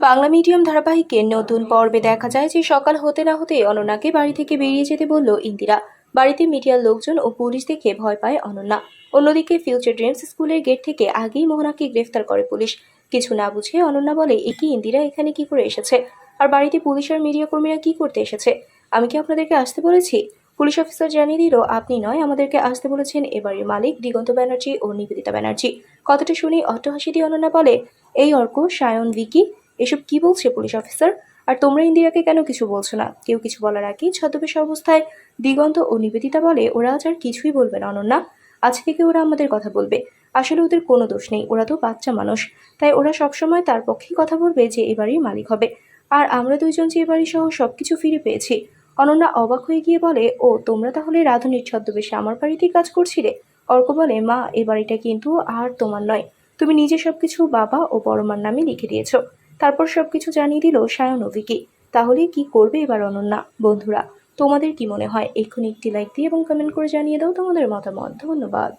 Bangla medium ধারাবাহিকের নতুন পর্বে দেখা যায় যে সকাল হতে না হতে অনন্যাকে বাড়ি থেকে বেরিয়ে যেতে বলল ইন্দিরা। বাড়িতে মিডিয়ার লোকজন ও পুলিশ দেখে ভয় পায় অনন্যা। অন্যদিকে ফিউচার ড্রিমস স্কুলের গেট থেকে আগেই মোহনাকে গ্রেফতার করে পুলিশ। কিছু না বুঝে অনন্যা বলে, এ কি ইন্দিরা, এখানে কি করে এসেছে? আর বাড়িতে পুলিশ আর মিডিয়া কর্মীরা কি করতে এসেছে? আমি কি আপনাদেরকে আসতে বলেছি? পুলিশ অফিসার জানিয়ে দিল, আপনি নয়, আমাদেরকে আসতে বলেছেন এবারের মালিক দিগন্ত ব্যানার্জি ও নিবেদিতা ব্যানার্জি। কথাটা শুনে অট্টহাসি দিয়ে অনন্যা বলে, এই অর্ক, সায়ন, ভিকি এসব কি বলছে পুলিশ অফিসার? আর তোমরা ইন্দিরাকে কেন কিছু বলছো না? কেউ কিছু বলার আগেই ছদ্মবেশ অবস্থায় দিগন্ত ও নিবেদিতা বলে, ওরা আজ আর কিছুই বলবে না, অনন্যা। আজ থেকে ওরা আমাদের কথা বলবে। আসলে ওদের কোনো দোষ নেই, ওরা তো বাচ্চা মানুষ। তাই ওরা সবসময় তার পক্ষেই কথা বলবে যে এবারই মালিক হবে। আর আমরা দুইজন যে এবারই সহ সবকিছু ফিরে পেয়েছি। অনন্যা অবাক হয়ে গিয়ে বলে, ও, তোমরা তাহলে রাধুনির ছদ্মবেশে আমার বাড়িতেই কাজ করছিলে? অর্ক বলে, মা, এ বাড়িটা কিন্তু আর তোমার নয়। তুমি নিজে সবকিছু বাবা ও বড়মার নামে লিখে দিয়েছ। তারপর সবকিছু জানিয়ে দিল সায়ন অভিকে তাহলে কি করবে এবার অনন্যা? বন্ধুরা, তোমাদের কি মনে হয়? এক্ষুনি একটি লাইক দিয়ে এবং কমেন্ট করে জানিয়ে দাও তোমাদের মতামত। ধন্যবাদ।